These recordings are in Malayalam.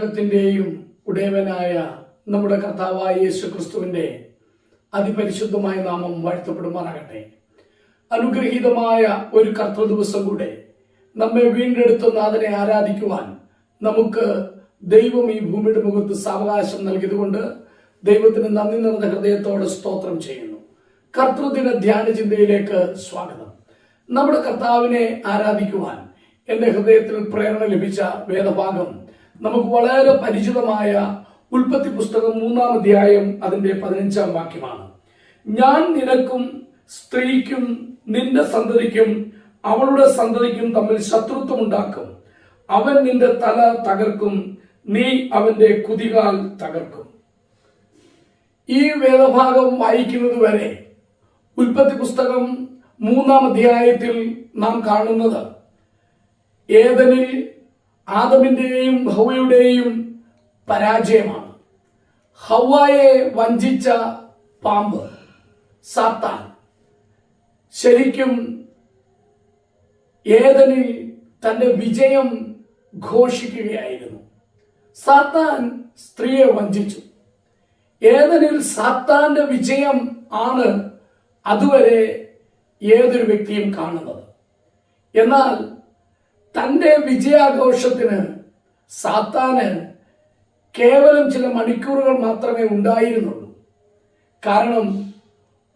സകലത്തിന്റെയും ഉടയവനായ നമ്മുടെ കർത്താവായ യേശു ക്രിസ്തുവിന്റെ അതിപരിശുദ്ധമായ നാമം വാഴ്ത്തപ്പെടുമാറാകട്ടെ. അനുഗ്രഹീതമായ ഒരു കർത്തൃ ദിവസം കൂടെ നമ്മെ വീണ്ടെടുത്ത നാഥനെ ആരാധിക്കുവാൻ നമുക്ക് ദൈവം ഈ ഭൂമിയുടെ മുഖത്ത് സാവകാശം നൽകിയതുകൊണ്ട് ദൈവത്തിന് നന്ദി നിറഞ്ഞ ഹൃദയത്തോടെ സ്തോത്രം ചെയ്യുന്നു. കർത്തൃദിന ധ്യാന ചിന്തയിലേക്ക് സ്വാഗതം. നമ്മുടെ കർത്താവിനെ ആരാധിക്കുവാൻ എന്റെ ഹൃദയത്തിൽ പ്രേരണ ലഭിച്ച വേദഭാഗം നമുക്ക് വളരെ പരിചിതമായ ഉൽപ്പത്തി പുസ്തകം മൂന്നാം അധ്യായം അതിന്റെ പതിനഞ്ചാം വാക്യമാണ്. ഞാൻ നിനക്കും സ്ത്രീക്കും നിന്റെ സന്തതിക്കും അവളുടെ സന്തതിക്കും തമ്മിൽ ശത്രുത്വം ഉണ്ടാക്കും അവൻ നിന്റെ തല തകർക്കും നീ അവന്റെ കുതികാൽ തകർക്കും. ഈ വേദഭാഗം വായിക്കുന്നത് വരെ ഉൽപ്പത്തി പുസ്തകം മൂന്നാം അധ്യായത്തിൽ നാം കാണുന്നത് ഏതനിൽ ആദമിന്റെയും ഹൗവയുടെയും പരാജയമാണ്. ഹൗവായെ വഞ്ചിച്ച പാമ്പ് സാത്താൻ. ശരിക്കും ഏതനിൽ തന്റെ വിജയം ഘോഷിക്കുകയായിരുന്നു. സാത്താൻ സ്ത്രീയെ വഞ്ചിച്ചു. ഏതനിൽ സാത്താന്റെ വിജയം ആണ് അതുവരെ ഏതൊരു വ്യക്തിയും കാണുന്നത്. എന്നാൽ തന്റെ വിജയാഘോഷത്തിന് സാത്താന് കേവലം ചില മണിക്കൂറുകൾ മാത്രമേ ഉണ്ടായിരുന്നുള്ളൂ. കാരണം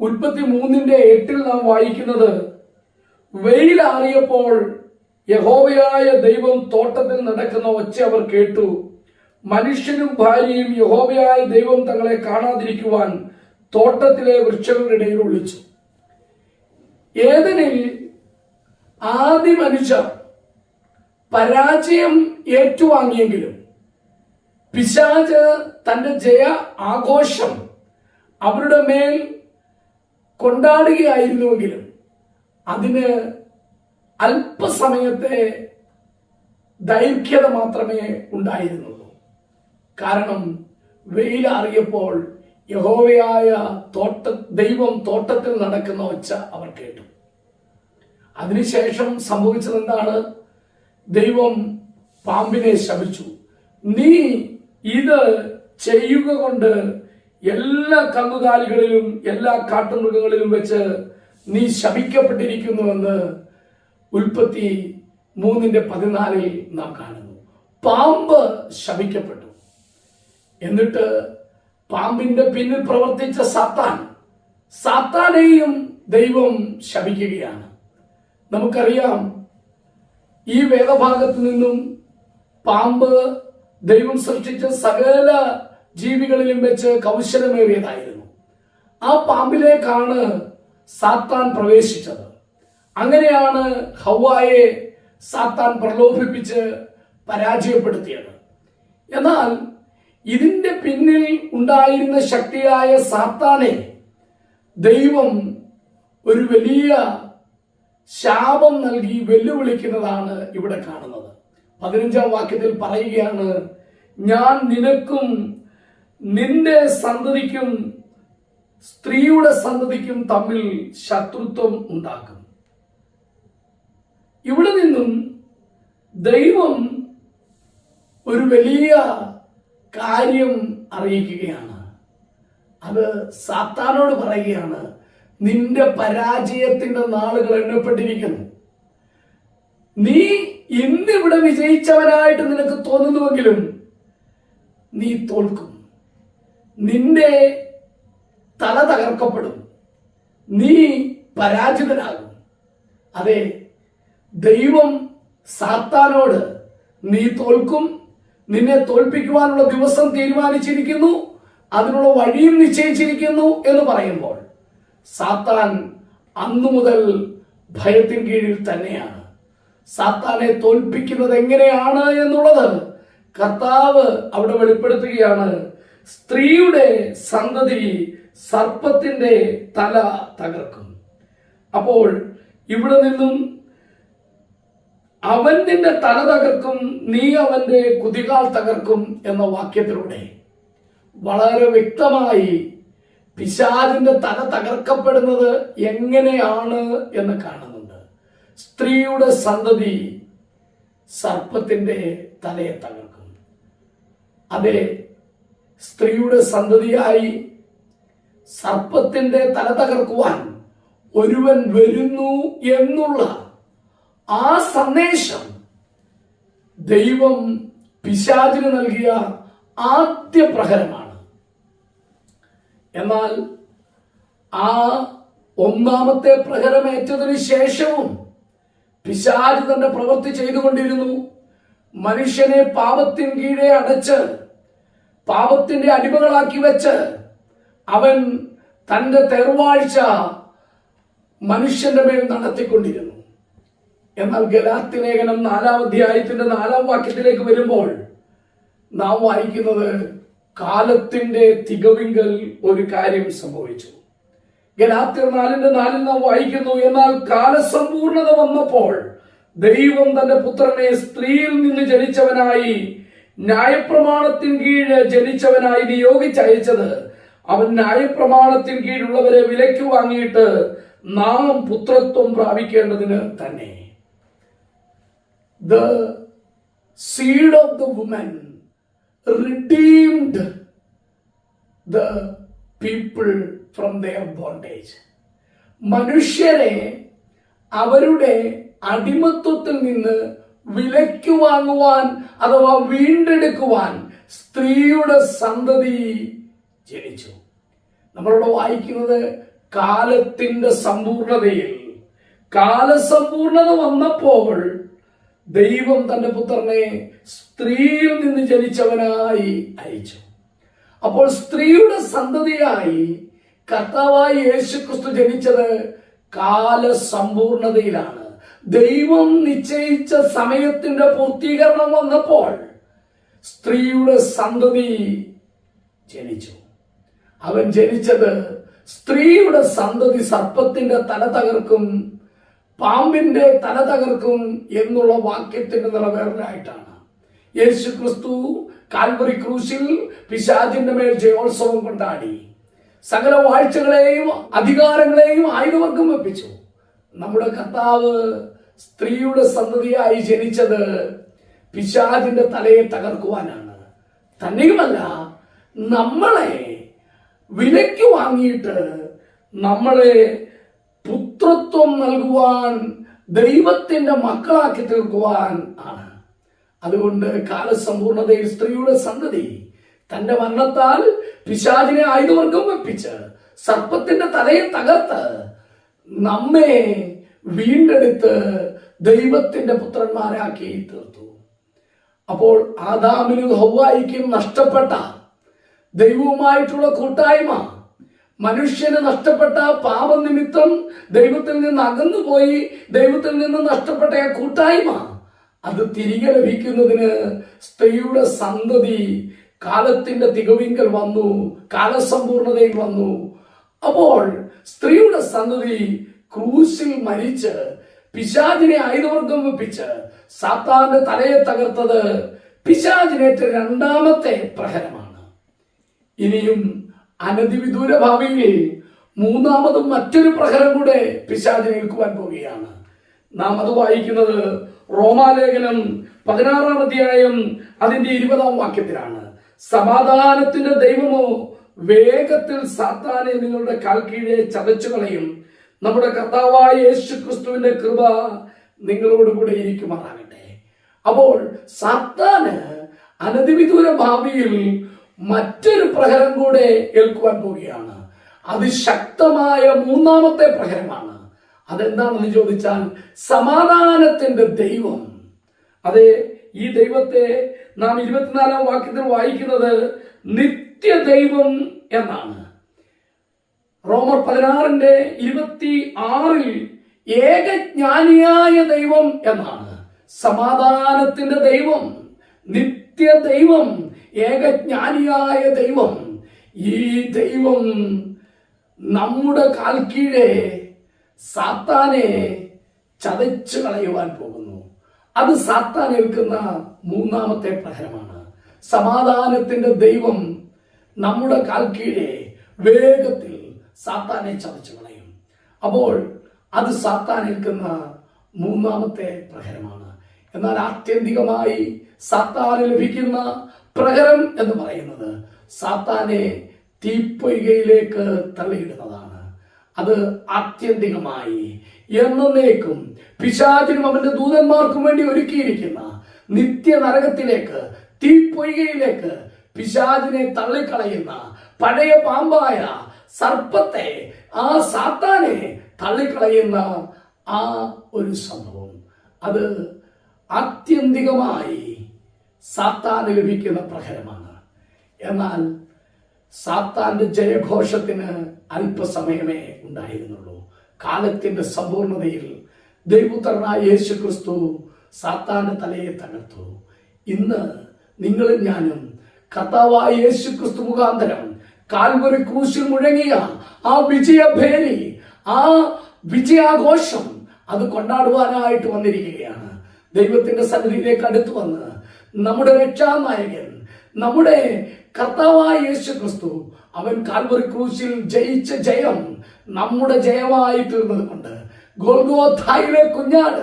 ഉൽപ്പത്തി മൂന്നിന്റെ എട്ടിൽ നാം വായിക്കുന്നത് വെയിലാറിയപ്പോൾ യഹോവയായ ദൈവം തോട്ടത്തിൽ നടക്കുന്ന ഒച്ച അവർ കേട്ടു. മനുഷ്യനും ഭാര്യയും യഹോവയായ ദൈവം തങ്ങളെ കാണാതിരിക്കുവാൻ തോട്ടത്തിലെ വൃക്ഷങ്ങളുടെ ഇടയിൽ ഒളിച്ചു. ഏതനിൽ ആദ്യ മനുഷ്യർ പരാജയം ഏറ്റുവാങ്ങിയെങ്കിലും പിശാജ് തന്റെ ജയ ആഘോഷം അവരുടെ മേൽ കൊണ്ടാടുകയായിരുന്നുവെങ്കിലും അതിന് അല്പസമയത്തെ ദൈർഘ്യത മാത്രമേ ഉണ്ടായിരുന്നുള്ളൂ. കാരണം വെയിലാറിയപ്പോൾ യഹോവയായ തോട്ട ദൈവം തോട്ടത്തിൽ നടക്കുന്ന ഒച്ച അവർ കേട്ടു. അതിനുശേഷം സംഭവിച്ചത് എന്താണ് ദൈവം പാമ്പിനെ ശപിച്ചു. നീ ഇത് ചെയ്യുക കൊണ്ട് എല്ലാ കന്നുകാലികളിലും എല്ലാ കാട്ടുമൃഗങ്ങളിലും വെച്ച് നീ ശപിക്കപ്പെട്ടിരിക്കുന്നുവെന്ന് ഉൽപ്പത്തി മൂന്നിന്റെ പതിനാലിൽ നാം കാണുന്നു. പാമ്പ് ശപിക്കപ്പെട്ടു. എന്നിട്ട് പാമ്പിന്റെ പിന്നിൽ പ്രവർത്തിച്ച സാത്താൻ സാത്താനെയും ദൈവം ശപിക്കുകയാണ്. നമുക്കറിയാം ഈ വേദഭാഗത്ത് നിന്നും പാമ്പ് ദൈവം സൃഷ്ടിച്ച സകല ജീവികളിലും വെച്ച് കൗശലമേറിയതായിരുന്നു. ആ പാമ്പിലേക്കാണ് സാത്താൻ പ്രവേശിച്ചത്. അങ്ങനെയാണ് ഹവായെ സാത്താൻ പ്രലോഭിപ്പിച്ച് പരാജയപ്പെടുത്തിയത്. എന്നാൽ ഇതിന്റെ പിന്നിൽ ഉണ്ടായിരുന്ന ശക്തിയായ സാത്താനെ ദൈവം ഒരു വലിയ ശാപം നൽകി വെല്ലുവിളിക്കുന്നതാണ് ഇവിടെ കാണുന്നത്. പതിനഞ്ചാം വാക്യത്തിൽ പറയുകയാണ് ഞാൻ നിനക്കും നിന്റെ സന്തതിക്കും സ്ത്രീയുടെ സന്തതിക്കും തമ്മിൽ ശത്രുത്വം ഉണ്ടാക്കും. ഇവിടെ നിന്നും ദൈവം ഒരു വലിയ കാര്യം അറിയിക്കുകയാണ്. അത് സാത്താനോട് പറയുകയാണ് നിന്റെ പരാജയത്തിന്റെ നാളുകൾ എണ്ണപ്പെട്ടിരിക്കുന്നു. നീ ഇന്നിവിടെ വിജയിച്ചവനായിട്ട് നിനക്ക് തോന്നുന്നുവെങ്കിലും നീ തോൽക്കും. നിന്റെ തല തകർക്കപ്പെടും. നീ പരാജിതനാകും. അതെ ദൈവം സാത്താനോട് നീ തോൽക്കും. നിന്നെ തോൽപ്പിക്കുവാനുള്ള ദിവസം തീരുമാനിച്ചിരിക്കുന്നു. അതിനുള്ള വഴിയും നിശ്ചയിച്ചിരിക്കുന്നു എന്ന് പറയുമ്പോൾ സാത്താൻ അന്നു മുതൽ ഭയത്തിൻ കീഴിൽ തന്നെയാണ്. സാത്താനെ തോൽപ്പിക്കുന്നത് എങ്ങനെയാണ് എന്നുള്ളത് കർത്താവ് അവിടെ വെളിപ്പെടുത്തുകയാണ്. സ്ത്രീയുടെ സന്തതി സർപ്പത്തിന്റെ തല തകർക്കും. അപ്പോൾ ഇവിടെ നിന്നും അവൻ നിന്റെ തല തകർക്കും നീ അവന്റെ കുതികാൽ തകർക്കും എന്ന വാക്യത്തിലൂടെ വളരെ വ്യക്തമായി പിശാചിന്റെ തല തകർക്കപ്പെടുന്നത് എങ്ങനെയാണ് എന്ന് കാണുന്നുണ്ട്. സ്ത്രീയുടെ സന്തതി സർപ്പത്തിന്റെ തലയെ തകർക്കും അതെ സ്ത്രീയുടെ സന്തതിയായി സർപ്പത്തിന്റെ തല തകർക്കുവാൻ ഒരുവൻ വരുന്നു എന്നുള്ള ആ സന്ദേശം ദൈവം പിശാചിന് നൽകിയ ആദ്യ പ്രഹരമാണ്. എന്നാൽ ആ ഒന്നാമത്തെ പ്രഹരമേറ്റതിന് ശേഷവും പിശാജ് തന്റെ പ്രവൃത്തി ചെയ്തുകൊണ്ടിരുന്നു. മനുഷ്യനെ പാപത്തിൻ കീഴെ അടച്ച് പാപത്തിന്റെ അടിമകളാക്കി വെച്ച് അവൻ തന്റെ തെർവാഴ്ച മനുഷ്യന്റെ മേൽ നടത്തിക്കൊണ്ടിരുന്നു. എന്നാൽ ഗലാത്തി ലേഖനം നാലാം അധ്യായത്തിന്റെ നാലാം വാക്യത്തിലേക്ക് വരുമ്പോൾ നാം വായിക്കുന്നത് കാലത്തിന്റെ തികവിങ്കൽ ഒരു കാര്യം സംഭവിച്ചു. ഗലാത്യർ നാലിന്റെ നാലിൽ നാം വായിക്കുന്നു എന്നാൽ കാലസമ്പൂർണത വന്നപ്പോൾ ദൈവം തന്റെ പുത്രനെ സ്ത്രീയിൽ നിന്ന് ജനിച്ചവനായി ന്യായപ്രമാണത്തിൻ കീഴ് ജനിച്ചവനായി നിയോഗിച്ചയച്ചത്. അവൻ ന്യായപ്രമാണത്തിൻ കീഴുള്ളവരെ വിലയ്ക്ക് വാങ്ങിയിട്ട് നാം പുത്രത്വം പ്രാപിക്കേണ്ടതിന് തന്നെ. The seed of the woman redeemed the people from their bondage. മനുഷ്യരെ അവരുടെ അടിമത്വത്തിൽ നിന്ന് വിലയ്ക്ക് വാങ്ങുവാൻ അഥവാ വീണ്ടെടുക്കുവാൻ സ്ത്രീയുടെ സന്തതി ജനിച്ചു നമ്മളിവിടെ വായിക്കുന്നത് കാലത്തിന്റെ സമ്പൂർണതയിൽ കാലസമ്പൂർണത വന്നപ്പോൾ ദൈവം തന്റെ പുത്രനെ സ്ത്രീയിൽ നിന്ന് ജനിച്ചവനായി അയച്ചു. അപ്പോൾ സ്ത്രീയുടെ സന്തതിയായി കർത്താവായി യേശുക്രിസ്തു ജനിച്ചത് കാലസമ്പൂർണതയിലാണ്. ദൈവം നിശ്ചയിച്ച സമയത്തിന്റെ പൂർത്തീകരണം വന്നപ്പോൾ സ്ത്രീയുടെ സന്തതി ജനിച്ചു. അവൻ ജനിച്ചത് സ്ത്രീയുടെ സന്തതി സർപ്പത്തിന്റെ തല തകർക്കും പാമ്പിന്റെ തല തകർക്കും എന്നുള്ള വാക്യത്തിന്റെ നിറവേറലായിട്ടാണ് യേശു ക്രിസ്തു കാൽവറി ക്രൂശിൽ പിശാചിന്റെ മേൽ ജയോത്സവം കൊണ്ടാടി. സകല വാഴ്ചകളെയും അധികാരങ്ങളെയും ആയുധവർഗം വെപ്പിച്ചു. നമ്മുടെ കർത്താവ് സ്ത്രീയുടെ സന്തതിയായി ജനിച്ചത് പിശാചിന്റെ തലയെ തകർക്കുവാനാണ്. തന്നെയുമല്ല നമ്മളെ വിലയ്ക്ക് വാങ്ങിയിട്ട് നമ്മളെ പുത്രത്വം നൽകുവാൻ ദൈവത്തിന്റെ മക്കളാക്കി തീർക്കുവാൻ ആണ്. അതുകൊണ്ട് കാലസമ്പൂർണതയിൽ സ്ത്രീയുടെ സന്തതി തന്റെ മരണത്താൽ പിശാചിനെ ആയുധവർഗം വെപ്പിച്ച് സർപ്പത്തിന്റെ തലയെ തകർത്ത് നമ്മെ വീണ്ടെടുത്ത് ദൈവത്തിന്റെ പുത്രന്മാരാക്കി തീർത്തു. അപ്പോൾ ആദാമിനും ഹൗവായിക്കും നഷ്ടപ്പെട്ട ദൈവവുമായിട്ടുള്ള കൂട്ടായ്മ മനുഷ്യന് നഷ്ടപ്പെട്ട പാപനിമിത്തം ദൈവത്തിൽ നിന്ന് അകന്നുപോയി ദൈവത്തിൽ നിന്ന് നഷ്ടപ്പെട്ട ആ കൂട്ടായ്മ അത് തിരികെ ലഭിക്കുന്നതിന് സ്ത്രീയുടെ സന്തതി കാലത്തിന്റെ തികവിങ്കൽ വന്നു കാലസമ്പൂർണതയിൽ വന്നു. അപ്പോൾ സ്ത്രീയുടെ സന്തതി ക്രൂശിൽ മരിച്ച് പിശാചിനെ ആയുധവർഗം വെപ്പിച്ച് സാത്താന്റെ തലയെ തകർത്തത് പിശാചിനേറ്റ രണ്ടാമത്തെ പ്രഹരമാണ്. ഇനിയും അനധിവിദൂര ഭാവിയിൽ മൂന്നാമതും മറ്റൊരു പ്രഹരം കൂടെ പിശാചിനെ ഏൽക്കുവാൻ പോവുകയാണ് നാം അത് വായിക്കുന്നത് റോമാലേഖനം പതിനാറാം അധ്യായം അതിന്റെ ഇരുപതാം വാക്യത്തിലാണ്. സമാധാനത്തിന്റെ ദൈവമോ വേഗത്തിൽ സാത്താനെ നിങ്ങളുടെ കാൽ കീഴെ ചതച്ചു കളയും. നമ്മുടെ കർത്താവായ യേശു ക്രിസ്തുവിന്റെ കൃപ നിങ്ങളോടുകൂടെ ഇരിക്കുമാറാകട്ടെ. അപ്പോൾ സാത്താന് അനധിവിദൂര ഭാവിയിൽ മറ്റൊരു പ്രഹരം കൂടെ ഏൽക്കുവാൻ പോവുകയാണ്. അതിശക്തമായ മൂന്നാമത്തെ പ്രഹരമാണ്. അതെന്താണെന്ന് ചോദിച്ചാൽ സമാധാനത്തിന്റെ ദൈവം. അതെ ഈ ദൈവത്തെ നാം ഇരുപത്തിനാലാം വാക്യത്തിൽ വായിക്കുന്നത് നിത്യദൈവം എന്നാണ്. റോമർ പതിനാറിന്റെ ഇരുപത്തി ആറിൽ ഏകജ്ഞാനിയായ ദൈവം എന്നാണ്. സമാധാനത്തിന്റെ ദൈവം നിത്യ ദൈവം ഏകജ്ഞാനിയായ ദൈവം ഈ ദൈവം നമ്മുടെ കാൽ കീഴെ സാത്താനെ ചതച്ചു കളയുവാൻ പോകുന്നു. അത് സാത്താൻ ഏൽക്കുന്ന മൂന്നാമത്തെ പ്രഹരമാണ്. സമാധാനത്തിന്റെ ദൈവം നമ്മുടെ കാൽ കീഴെ വേഗത്തിൽ സാത്താനെ ചതച്ചു കളയും. അപ്പോൾ അത് സാത്താൻ ഏൽക്കുന്ന മൂന്നാമത്തെ പ്രഹരമാണ്. എന്നാൽ ആത്യന്തികമായി സാത്താന് ലഭിക്കുന്ന പ്രഹരം എന്ന് പറയുന്നത് സാത്താനെ തീപ്പൊയ്കയിലേക്ക് തള്ളിയിടുന്നതാണ്. അത് ആത്യന്തികമായി എന്നേക്കും പിശാചിനും അവന്റെ ദൂതന്മാർക്കും വേണ്ടി ഒരുക്കിയിരിക്കുന്ന നിത്യ നരകത്തിലേക്ക് തീപ്പൊയ്കയിലേക്ക് പിശാചിനെ തള്ളിക്കളയുന്ന പഴയ പാമ്പായ സർപ്പത്തെ ആ സാത്താനെ തള്ളിക്കളയുന്ന ആ ഒരു സംഭവം. അത് ആത്യന്തികമായി സാത്താന് ലഭിക്കുന്ന പ്രഹരമാണ്. എന്നാൽ സാത്താന്റെ ജയഘോഷത്തിന് അല്പസമയമേ ഉണ്ടായിരുന്നുള്ളൂ. കാലത്തിന്റെ സമ്പൂർണതയിൽ ദൈവപുത്രനായ യേശു ക്രിസ്തു സാത്താന്റെ തലയെ തകർത്തു. ഇന്ന് നിങ്ങളും ഞാനും കർത്താവായ യേശു ക്രിസ്തു മുഖാന്തരം കാൽവരി ക്രൂശിൽ മുഴങ്ങിയ ആ വിജയഭേരി ആ വിജയാഘോഷം അത് കൊണ്ടാടുവാനായിട്ട് വന്നിരിക്കുകയാണ്. ദൈവത്തിന്റെ സന്നിധിയിലേക്ക് അടുത്തു വന്ന് നമ്മുടെ രക്ഷാനായകൻ നമ്മുടെ കർത്താവായ യേശു ക്രിസ്തു അവൻ കാൽവറി ക്രൂശിൽ ജയിച്ച ജയം നമ്മുടെ ജയമായി തീർന്നത് കൊണ്ട് ഗോൾഗോഥായിലെ കുഞ്ഞാട്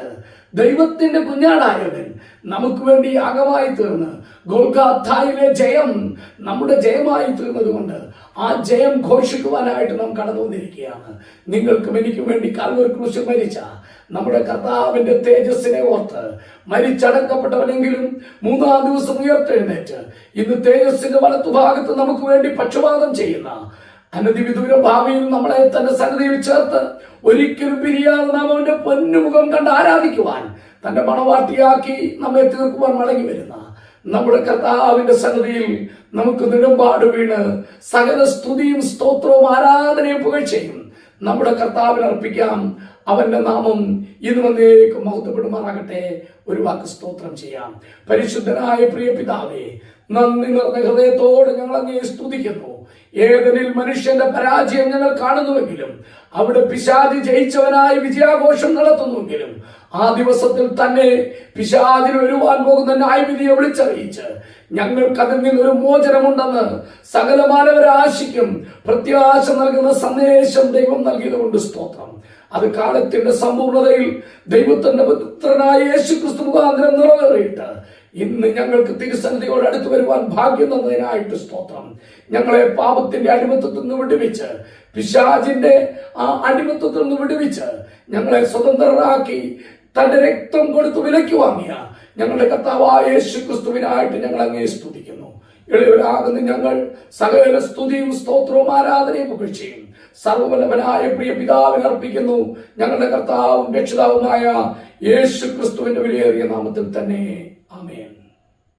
ദൈവത്തിന്റെ കുഞ്ഞാടായവൻ നമുക്ക് വേണ്ടി അകമായി തീർന്ന് ഗോൽഗാഥായിലെ ജയം നമ്മുടെ ജയമായി തീർന്നത് കൊണ്ട് ആ ജയം ഘോഷിക്കുവാനായിട്ട് നാം കടന്നു വന്നിരിക്കുകയാണ് നിങ്ങൾക്കും എനിക്കും വേണ്ടി കാൽവറി ക്രൂശിൽ മരിച്ച നമ്മുടെ കർത്താവിന്റെ തേജസ്സിനെ ഓർത്ത് മരിച്ചടക്കപ്പെട്ടവനെങ്കിലും മൂന്നാം ദിവസം ഉയർത്തെഴുന്നേറ്റ് ഇന്ന് തേജസ്സിന്റെ വലത്തുഭാഗത്ത് നമുക്ക് വേണ്ടി പക്ഷപാതം ചെയ്യുന്ന അനധിവിദൂര ഭാവിയിൽ നമ്മളെ തന്റെ സന്നിധിയിൽ ചേർത്ത് ഒരിക്കലും പിരിയാതെ നാം അവന്റെ പൊന്നുമുഖം കണ്ട് ആരാധിക്കുവാൻ തന്റെ മണവാട്ടിയാക്കി നമ്മെ തീർക്കുവാൻ മടങ്ങി വരുന്ന നമ്മുടെ കർത്താവിന്റെ സന്നിധിയിൽ നമുക്ക് നിലമ്പാട് വീണ് സകല സ്തുതിയും സ്തോത്രവും ആരാധനയും പുകഴ്ചയും നമ്മുടെ കർത്താവിന് അർപ്പിക്കാം. അവന്റെ നാമം ഇന്ന് വന്നേക്ക് മഹത്വപ്പെടുമാറാകട്ടെ. ഒരു വാക്ക് സ്തോത്രം ചെയ്യാം. പരിശുദ്ധനായ പ്രിയ പിതാവേ നന്ദി നിറഞ്ഞ ഹൃദയത്തോട് ഞങ്ങൾ അങ്ങേ സ്തുതിക്കുന്നു. ഏതനിൽ മനുഷ്യന്റെ പരാജയം ഞങ്ങൾ കാണുന്നുവെങ്കിലും അവിടെ പിശാദി ജയിച്ചവനായി വിജയാഘോഷം നടത്തുന്നുവെങ്കിലും ആ ദിവസത്തിൽ തന്നെ പിശാദിന് ഒരുവാൻ പോകുന്ന ന്യായവിധിയെ വിളിച്ചറിയിച്ച് ഞങ്ങൾക്ക് അതിൽ നിന്നൊരു മോചനമുണ്ടെന്ന് സകല മാനവരാശിക്കും പ്രത്യാശ നൽകുന്ന സന്ദേശം ദൈവം നൽകിയതുകൊണ്ട് സ്തോത്രം. അത് കാലത്തിന്റെ സമ്പൂർണതയിൽ ദൈവത്തിന്റെ പുത്രനായ യേശു ക്രിസ്തു മുഖാന്തരം നിറവേറിയിട്ട് ഇന്ന് ഞങ്ങൾക്ക് തിരുസന്നിധിയോട് അടുത്ത് വരുവാൻ ഭാഗ്യം തന്നതിനായിട്ട് സ്തോത്രം. ഞങ്ങളെ പാപത്തിന്റെ അടിമത്തത്തിൽ നിന്ന് വിടുവിച്ച് പിശാചിന്റെ ആ അടിമത്തത്തിൽ നിന്ന് വിടുവിച്ച് ഞങ്ങളെ സ്വതന്ത്രരാക്കി തന്റെ രക്തം കൊടുത്ത് വിലയ്ക്ക് വാങ്ങിയ ഞങ്ങളുടെ കർത്താവായ യേശു ക്രിസ്തുവിനായിട്ട് ഞങ്ങൾ അങ്ങേ സ്തുതിക്കുന്നു. എളിയവരാകുന്ന ഞങ്ങൾ സകല സ്തുതിയും സ്തോത്രവും ആരാധനയും പുകഴ്ചയും സർവബലവനായ പ്രിയ പിതാവിനെ അർപ്പിക്കുന്നു. ഞങ്ങളുടെ കർത്താവും രക്ഷിതാവുമായ യേശു ക്രിസ്തുവിന്റെ വിലയേറിയ നാമത്തിൽ തന്നെ. ആമേൻ.